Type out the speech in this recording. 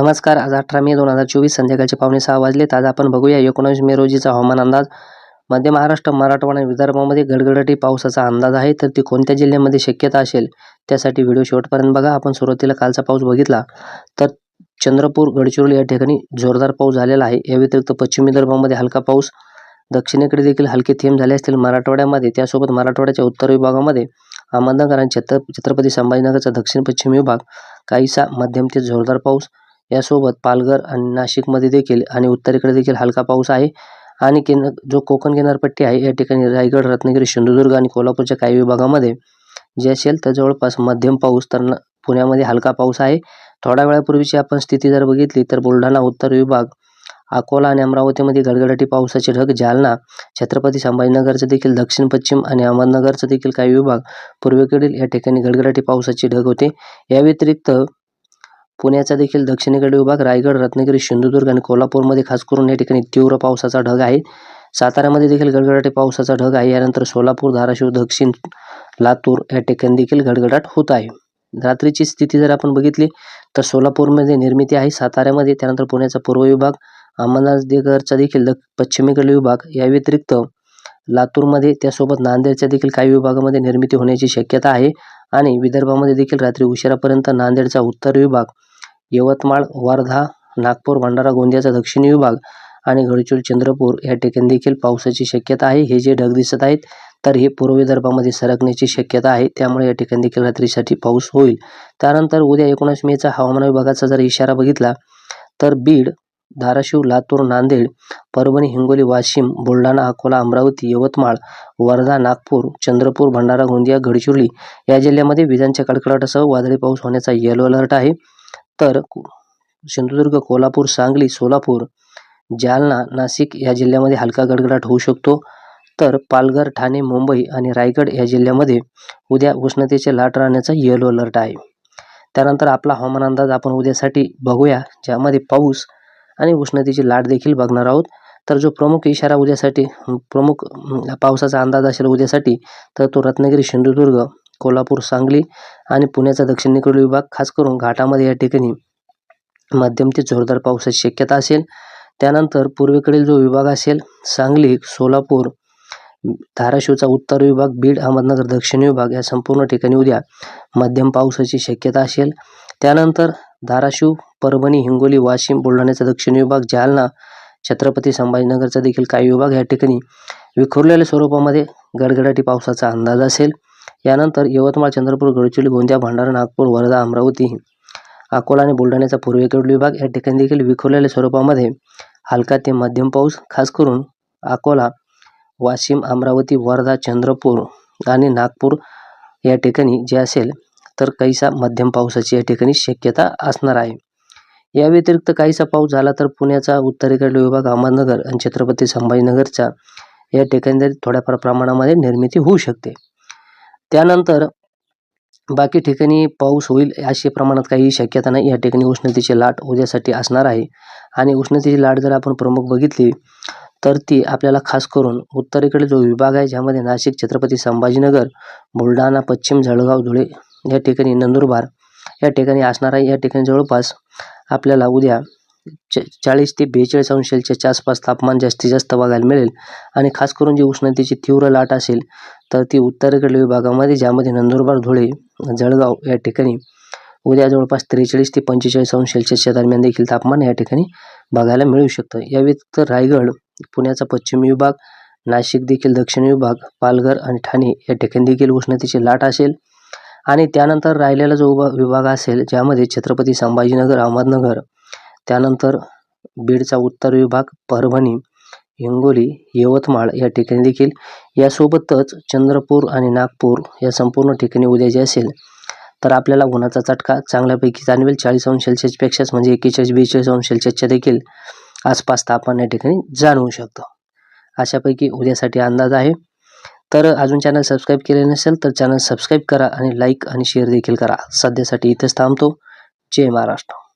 नमस्कार. आज अठरा मे दोन हजार चोवीस संध्याकाळचे पावणे सहा वाजलेत. आज आपण बघूया एकोणावीस मे रोजीचा हवामान अंदाज. मध्य महाराष्ट्र मराठवाडा आणि विदर्भामध्ये गडगडाटी पावसाचा अंदाज आहे. तर ती कोणत्या जिल्ह्यामध्ये शक्यता असेल त्यासाठी व्हिडिओ शेवटपर्यंत बघा. आपण सुरुवातीला कालचा पाऊस बघितला तर चंद्रपूर गडचिरोली या ठिकाणी जोरदार पाऊस झालेला आहे. या व्यतिरिक्त पश्चिम विदर्भामध्ये हलका पाऊस दक्षिणेकडे देखील हलके थेंब झाले असतील मराठवाड्यामध्ये. त्यासोबत मराठवाड्याच्या उत्तर विभागामध्ये अहमदनगर आणि छत्र छत्रपती संभाजीनगरचा दक्षिण पश्चिम विभाग काहीसा मध्यम ते जोरदार पाऊस यासोबत पालघर आणि नाशिकमध्ये देखील आणि उत्तरेकडे देखील हलका पाऊस आहे. आणि किन जो कोकण किनारपट्टी आहे या ठिकाणी रायगड रत्नागिरी सिंधुदुर्ग आणि कोल्हापूरच्या काही विभागामध्ये जे असेल तर जवळपास मध्यम पाऊस तर न- पुण्यामध्ये हलका पाऊस आहे. थोड्या वेळापूर्वीची आपण स्थिती जर बघितली तर बुलढाणा उत्तर विभाग अकोला आणि अमरावतीमध्ये गडगडाटी पावसाचे ढग जालना छत्रपती संभाजीनगरचं देखील दक्षिण पश्चिम आणि अहमदनगरचं देखील काही विभाग पूर्वेकडील या ठिकाणी गडगडाटी पावसाचे ढग होते. या व्यतिरिक्त पुण्याचा देखील दक्षिणेकडील विभाग रायगड रत्नागिरी सिंधुदुर्ग आणि कोल्हापूरमध्ये खास करून या ठिकाणी तीव्र पावसाचा ढग आहे. साताऱ्यामध्ये देखील गडगडाटी पावसाचा ढग आहे. यानंतर सोलापूर धाराशिव दक्षिण लातूर या ठिकाणी देखील गडगडाट होत आहे. रात्रीची स्थिती जर आपण बघितली तर सोलापूरमध्ये निर्मिती आहे. साताऱ्यामध्ये त्यानंतर पुण्याचा पूर्व विभाग अहमदनगरचा देखील द पश्चिमेकडील विभाग या व्यतिरिक्त लातूरमध्ये त्यासोबत नांदेडच्या देखील काही विभागामध्ये निर्मिती होण्याची शक्यता आहे. आणि विदर्भामध्ये देखील रात्री उशिरापर्यंत नांदेडचा उत्तर विभाग यवतमाळ वर्धा नागपूर भंडारा गोंदियाचा दक्षिणी विभाग आणि गडचिरोली चंद्रपूर या ठिकाणी देखील पावसाची शक्यता आहे. हे जे ढग दिसत आहेत तर हे पूर्व विदर्भामध्ये सरकण्याची शक्यता आहे. त्यामुळे या ठिकाणी देखील रात्रीसाठी पाऊस होईल. त्यानंतर उद्या एकोणीस मेचा हवामान विभागाचा जर इशारा बघितला तर बीड धाराशिव लातूर नांदेड परभणी हिंगोली वाशिम बुलढाणा अकोला अमरावती यवतमाळ वर्धा नागपूर चंद्रपूर भंडारा गोंदिया गडचिरोली या जिल्ह्यामध्ये विजांच्या कडकडाटासह वादळी पाऊस होण्याचा येलो अलर्ट आहे. तर सिंधुदुर्ग कोल्हापूर सांगली सोलापूर जालना नाशिक या जिल्ह्यामध्ये हलका गडगडाट होऊ शकतो. तर पालघर ठाणे मुंबई आणि रायगड या जिल्ह्यामध्ये उद्या उष्णतेचे लाट राहण्याचा येलो अलर्ट आहे. त्यानंतर आपला हवामान अंदाज आपण उद्यासाठी बघूया ज्यामध्ये पाऊस आणि उष्णतेची लाट देखील बघणार आहोत. तर जो प्रमुख इशारा उद्यासाठी प्रमुख पावसाचा अंदाज असेल उद्यासाठी तर तो रत्नागिरी सिंधुदुर्ग कोल्हापूर सांगली आणि पुण्याचा दक्षिणेकडील विभाग खास करून घाटामध्ये या ठिकाणी मध्यम ते जोरदार पावसाची शक्यता असेल. त्यानंतर पूर्वेकडील जो विभाग असेल सांगली सोलापूर धाराशिवचा उत्तर विभाग बीड अहमदनगर दक्षिण विभाग या संपूर्ण ठिकाणी उद्या मध्यम पावसाची शक्यता असेल. त्यानंतर धाराशिव परभणी हिंगोली वाशिम बुलढाण्याचा दक्षिण विभाग जालना छत्रपती संभाजीनगरचा देखील काही विभाग या ठिकाणी विखुरलेल्या स्वरूपामध्ये गडगडाटी पावसाचा अंदाज असेल. यानंतर यवतमाळ चंद्रपूर गडचिरोली गोंदिया भंडारा नागपूर वर्धा अमरावती अकोला आणि बुलढाण्याचा पूर्वेकडील विभाग या ठिकाणी देखील विखुरलेल्या स्वरूपामध्ये हलका ते मध्यम पाऊस खास करून अकोला वाशिम अमरावती वर्धा चंद्रपूर आणि नागपूर या ठिकाणी जे असेल तर काहीसा मध्यम पावसाची या ठिकाणी शक्यता असणार आहे. या व्यतिरिक्त काहीसा पाऊस झाला तर पुण्याचा उत्तरेकडील विभाग अहमदनगर आणि छत्रपती संभाजीनगरचा या ठिकाणी थोड्याफार प्रमाणामध्ये निर्मिती होऊ शकते. त्यानंतर बाकी ठिकाणी पाऊस होईल अशी प्रमाणात काही शक्यता नाही. या ठिकाणी उष्णतेची लाट उद्यासाठी असणार आहे. आणि उष्णतेची लाट जर आपण प्रमुख बघितली तर ती आपल्याला खास करून उत्तरेकडे जो विभाग आहे ज्यामध्ये नाशिक छत्रपती संभाजीनगर बुलढाणा पश्चिम जळगाव धुळे या ठिकाणी नंदुरबार या ठिकाणी असणार आहे. या ठिकाणी जवळपास आपल्याला उद्या च चाळीस ते बेचाळीस अंश आसपास तापमान जास्तीत जास्त बघायला मिळेल. आणि खास करून जी उष्णतेची तीव्र लाट असेल तर ती उत्तरेकडील विभागामध्ये ज्यामध्ये नंदुरबार धुळे जळगाव या ठिकाणी उद्या जवळपास त्रेचाळीस ते पंचेचाळीस अंश सेल्सिअसच्या दरम्यान देखील तापमान या ठिकाणी बघायला मिळू शकतं. या व्यतिरिक्त रायगड पुण्याचा पश्चिम विभाग नाशिक देखील दक्षिण विभाग पालघर आणि ठाणे या ठिकाणी देखील उष्णतेची लाट असेल. आणि त्यानंतर राहिलेला जो उभा विभाग असेल ज्यामध्ये छत्रपती संभाजीनगर अहमदनगर त्यानंतर बीडचा उत्तर विभाग परभणी हिंगोली यवतमाळ या ठिकाणी देखील यासोबतच चंद्रपूर आणि नागपूर या संपूर्ण ठिकाणी उद्या जे असेल तर आपल्याला उन्हाचा चटका चांगल्यापैकी जाणवेल. चाळीस अंश सेल्सिअसपेक्षाच म्हणजे एकेचाळीस बेचाळीस अंश सेल्सिअसच्या देखील आसपास तापमान या ठिकाणी जाणवू शकतो. अशापैकी उद्यासाठी अंदाज आहे. तर अजून चॅनल सबस्क्राईब केले नसेल तर चॅनल सबस्क्राईब करा आणि लाईक आणि शेअर देखील करा. सध्यासाठी इथेच थांबतो. जय महाराष्ट्र.